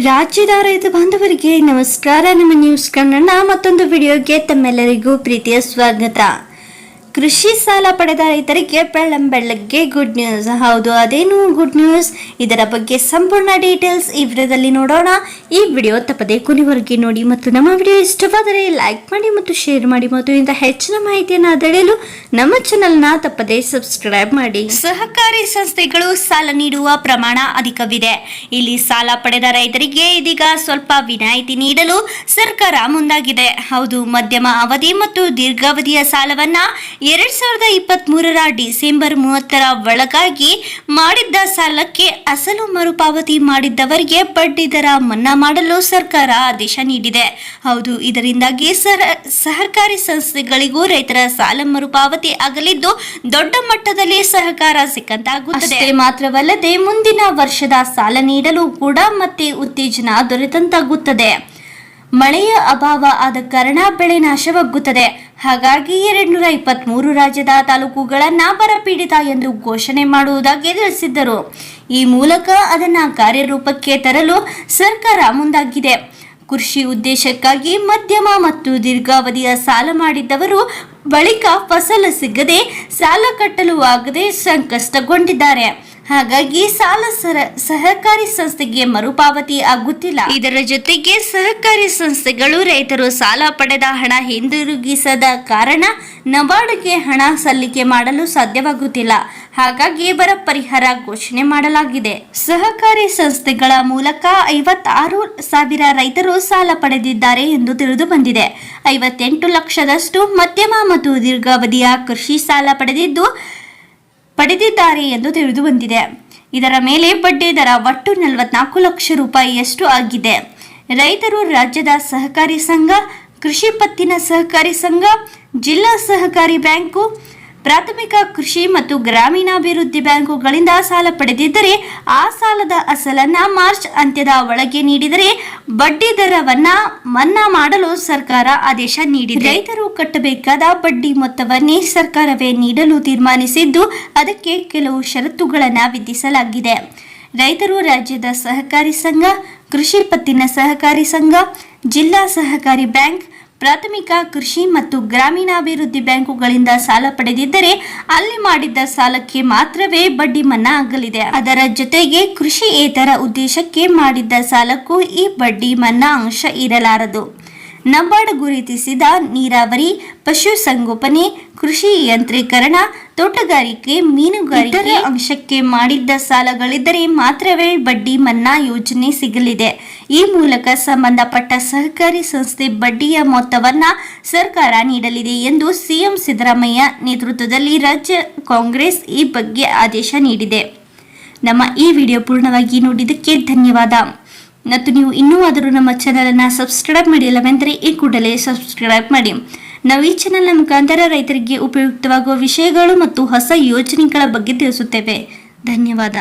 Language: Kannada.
ರಾಜ್ಯದ ರೈತ ಬಾಂಧವರಿಗೆ ನಮಸ್ಕಾರ. ನಮ್ಮ ನ್ಯೂಸ್ ಕನ್ನಡ ಮತ್ತೊಂದು ವಿಡಿಯೋಗೆ ತಮ್ಮೆಲ್ಲರಿಗೂ ಪ್ರೀತಿಯ ಸ್ವಾಗತ. ಕೃಷಿ ಸಾಲ ಪಡೆದ ರೈತರಿಗೆ ಬೆಳ್ಳಂ ಬೆಳ್ಳಗ್ಗೆ ಗುಡ್ ನ್ಯೂಸ್ ಹೌದು, ಅದೇನು ಗುಡ್ ನ್ಯೂಸ್ ಇದರ ಬಗ್ಗೆ ಸಂಪೂರ್ಣ ಡೀಟೇಲ್ಸ್ ಈ ವಿಡಿಯೋದಲ್ಲಿ ನೋಡೋಣ. ಈ ವಿಡಿಯೋ ತಪ್ಪದೆ ಕೊನೆವರೆಗೆ ನೋಡಿ ಮತ್ತು ನಮ್ಮ ವಿಡಿಯೋ ಇಷ್ಟವಾದರೆ ಲೈಕ್ ಮಾಡಿ ಮತ್ತು ಶೇರ್ ಮಾಡಿ ಮತ್ತು ಇಂಥ ಹೆಚ್ಚಿನ ಮಾಹಿತಿಯನ್ನು ತಿಳಿಯಲು ನಮ್ಮ ಚಾನೆಲ್ನ ತಪ್ಪದೆ ಸಬ್ಸ್ಕ್ರೈಬ್ ಮಾಡಿ. ಸಹಕಾರಿ ಸಂಸ್ಥೆಗಳು ಸಾಲ ನೀಡುವ ಪ್ರಮಾಣ ಅಧಿಕವಿದೆ. ಇಲ್ಲಿ ಸಾಲ ಪಡೆದ ರೈತರಿಗೆ ಇದೀಗ ಸ್ವಲ್ಪ ವಿನಾಯಿತಿ ನೀಡಲು ಸರ್ಕಾರ ಮುಂದಾಗಿದೆ. ಹೌದು, ಮಧ್ಯಮ ಅವಧಿ ಮತ್ತು ದೀರ್ಘಾವಧಿಯ ಸಾಲವನ್ನ ಎರಡ್ ಸಾವಿರದ ಇಪ್ಪತ್ತ್ ಮೂರರ ಡಿಸೆಂಬರ್ ಮೂವತ್ತರ ಒಳಗಾಗಿ ಮಾಡಿದ್ದ ಸಾಲಕ್ಕೆ ಅಸಲು ಮರುಪಾವತಿ ಮಾಡಿದ್ದವರಿಗೆ ಬಡ್ಡಿ ದರ ಮನ್ನಾ ಮಾಡಲು ಸರ್ಕಾರ ಆದೇಶ ನೀಡಿದೆ. ಹೌದು, ಇದರಿಂದಾಗಿ ಸಹಕಾರಿ ಸಂಸ್ಥೆಗಳಿಗೂ ರೈತರ ಸಾಲ ಮರುಪಾವತಿ ಆಗಲಿದ್ದು ದೊಡ್ಡ ಮಟ್ಟದಲ್ಲಿ ಸಹಕಾರ ಸಿಕ್ಕಂತಾಗುತ್ತದೆ. ಮಾತ್ರವಲ್ಲದೆ ಮುಂದಿನ ವರ್ಷದ ಸಾಲ ನೀಡಲು ಕೂಡ ಮತ್ತೆ ಉತ್ತೇಜನ ದೊರೆತಂತಾಗುತ್ತದೆ. ಮಳೆಯ ಅಭಾವ ಆದ ಕಾರಣ ಬೆಳೆ ನಾಶವಾಗುತ್ತದೆ. ಹಾಗಾಗಿ ಎರಡ್ನೂರ ಇಪ್ಪತ್ಮೂರು ರಾಜ್ಯದ ತಾಲೂಕುಗಳನ್ನ ಬರಪೀಡಿತ ಎಂದು ಘೋಷಣೆ ಮಾಡುವುದಾಗಿ ತಿಳಿಸಿದ್ದರು. ಈ ಮೂಲಕ ಅದನ್ನ ಕಾರ್ಯರೂಪಕ್ಕೆ ತರಲು ಸರ್ಕಾರ ಮುಂದಾಗಿದೆ. ಕೃಷಿ ಉದ್ದೇಶಕ್ಕಾಗಿ ಮಧ್ಯಮ ಮತ್ತು ದೀರ್ಘಾವಧಿಯ ಸಾಲ ಮಾಡಿದ್ದವರು ಬಳಿಕ ಫಸಲು ಸಿಗದೆ ಸಾಲ ಕಟ್ಟಲು ಆಗದೆ ಸಂಕಷ್ಟಗೊಂಡಿದ್ದಾರೆ. ಹಾಗಾಗಿ ಸಾಲ ಸಹಕಾರಿ ಸಂಸ್ಥೆಗೆ ಮರುಪಾವತಿ ಆಗುತ್ತಿಲ್ಲ. ಇದರ ಜೊತೆಗೆ ಸಹಕಾರಿ ಸಂಸ್ಥೆಗಳು ರೈತರು ಸಾಲ ಪಡೆದ ಹಣ ಹಿಂದಿರುಗಿಸದ ಕಾರಣ ನಬಾರ್ಡ್ಗೆ ಹಣ ಸಲ್ಲಿಕೆ ಮಾಡಲು ಸಾಧ್ಯವಾಗುತ್ತಿಲ್ಲ. ಹಾಗಾಗಿ ಬರ ಪರಿಹಾರ ಘೋಷಣೆ ಮಾಡಲಾಗಿದೆ. ಸಹಕಾರಿ ಸಂಸ್ಥೆಗಳ ಮೂಲಕ ಐವತ್ತಾರು ಸಾವಿರ ರೈತರು ಸಾಲ ಪಡೆದಿದ್ದಾರೆ ಎಂದು ತಿಳಿದು ಬಂದಿದೆ. ಐವತ್ತೆಂಟು ಲಕ್ಷದಷ್ಟು ಮಧ್ಯಮ ಮತ್ತು ದೀರ್ಘಾವಧಿಯ ಕೃಷಿ ಸಾಲ ಪಡೆದಿದ್ದು ಪಡೆದಿದ್ದಾರೆ ಎಂದು ತಿಳಿದು ಬಂದಿದೆ. ಇದರ ಮೇಲೆ ಬಡ್ಡಿ ದರ ಒಟ್ಟು ನಲವತ್ನಾಲ್ಕು ಲಕ್ಷ ರೂಪಾಯಿಯಷ್ಟು ಆಗಿದೆ. ರೈತರು ರಾಜ್ಯದ ಸಹಕಾರಿ ಸಂಘ, ಕೃಷಿ ಪತ್ತಿನ ಸಹಕಾರಿ ಸಂಘ, ಜಿಲ್ಲಾ ಸಹಕಾರಿ ಬ್ಯಾಂಕು ಪ್ರಾಥಮಿಕ ಕೃಷಿ ಮತ್ತು ಗ್ರಾಮೀಣಾಭಿವೃದ್ಧಿ ಬ್ಯಾಂಕುಗಳಿಂದ ಸಾಲ ಪಡೆದಿದ್ದರೆ ಆ ಸಾಲದ ಅಸಲನ್ನ ಮಾರ್ಚ್ ಅಂತ್ಯದ ಒಳಗೆ ನೀಡಿದರೆ ಬಡ್ಡಿ ದರವನ್ನ ಮನ್ನಾ ಮಾಡಲು ಸರ್ಕಾರ ಆದೇಶ ನೀಡಿದೆ. ರೈತರು ಕಟ್ಟಬೇಕಾದ ಬಡ್ಡಿ ಮೊತ್ತವನ್ನೇ ಸರ್ಕಾರವೇ ನೀಡಲು ತೀರ್ಮಾನಿಸಿದ್ದು ಅದಕ್ಕೆ ಕೆಲವು ಷರತ್ತುಗಳನ್ನು ವಿಧಿಸಲಾಗಿದೆ. ರೈತರು ರಾಜ್ಯದ ಸಹಕಾರಿ ಸಂಘ, ಕೃಷಿ ಪತ್ತಿನ ಸಹಕಾರಿ ಸಂಘ, ಜಿಲ್ಲಾ ಸಹಕಾರಿ ಬ್ಯಾಂಕ್ ಪ್ರಾಥಮಿಕ, ಕೃಷಿ ಮತ್ತು ಗ್ರಾಮೀಣಾಭಿವೃದ್ಧಿ ಬ್ಯಾಂಕುಗಳಿಂದ ಸಾಲ ಪಡೆದಿದ್ದರೆ ಅಲ್ಲಿ ಮಾಡಿದ್ದ ಸಾಲಕ್ಕೆ ಮಾತ್ರವೇ ಬಡ್ಡಿ ಮನ್ನಾ ಆಗಲಿದೆ. ಅದರ ಜೊತೆಗೆ ಕೃಷಿಯೇತರ ಉದ್ದೇಶಕ್ಕೆ ಮಾಡಿದ್ದ ಸಾಲಕ್ಕೂ ಈ ಬಡ್ಡಿ ಮನ್ನಾ ಅಂಶ ಇರಲಾರದು. ನಬಾರ್ಡ್ ಗುರುತಿಸಿದ ನೀರಾವರಿ ಪಶುಸಂಗೋಪನೆ ಕೃಷಿ ಯಂತ್ರೀಕರಣ, ತೋಟಗಾರಿಕೆ, ಮೀನುಗಾರಿಕೆ ಅಂಶಕ್ಕೆ ಮಾಡಿದ್ದ ಸಾಲಗಳಿದ್ದರೆ ಮಾತ್ರವೇ ಬಡ್ಡಿ ಮನ್ನಾ ಯೋಜನೆ ಸಿಗಲಿದೆ. ಈ ಮೂಲಕ ಸಂಬಂಧಪಟ್ಟ ಸಹಕಾರಿ ಸಂಸ್ಥೆ ಬಡ್ಡಿಯ ಮೊತ್ತವನ್ನು ಸರ್ಕಾರ ನೀಡಲಿದೆ ಎಂದು ಸಿಎಂ ಸಿದ್ದರಾಮಯ್ಯ ನೇತೃತ್ವದಲ್ಲಿ ರಾಜ್ಯ ಕಾಂಗ್ರೆಸ್ ಈ ಬಗ್ಗೆ ಆದೇಶ ನೀಡಿದೆ. ನಮ್ಮ ಈ ವಿಡಿಯೋ ಪೂರ್ಣವಾಗಿ ನೋಡಿದ್ದಕ್ಕೆ ಧನ್ಯವಾದ. ಮತ್ತು ನೀವು ಇನ್ನೂ ಆದರೂ ನಮ್ಮ ಚಾನಲನ್ನು ಸಬ್ಸ್ಕ್ರೈಬ್ ಮಾಡಿಲ್ಲವೆಂದರೆ ಈ ಕೂಡಲೇ ಸಬ್ಸ್ಕ್ರೈಬ್ ಮಾಡಿ. ನಾವು ಈ ಚಾನಲ್ನ ಮುಖಾಂತರ ರೈತರಿಗೆ ಉಪಯುಕ್ತವಾಗುವ ವಿಷಯಗಳು ಮತ್ತು ಹೊಸ ಯೋಜನೆಗಳ ಬಗ್ಗೆ ತಿಳಿಸುತ್ತೇವೆ. ಧನ್ಯವಾದ.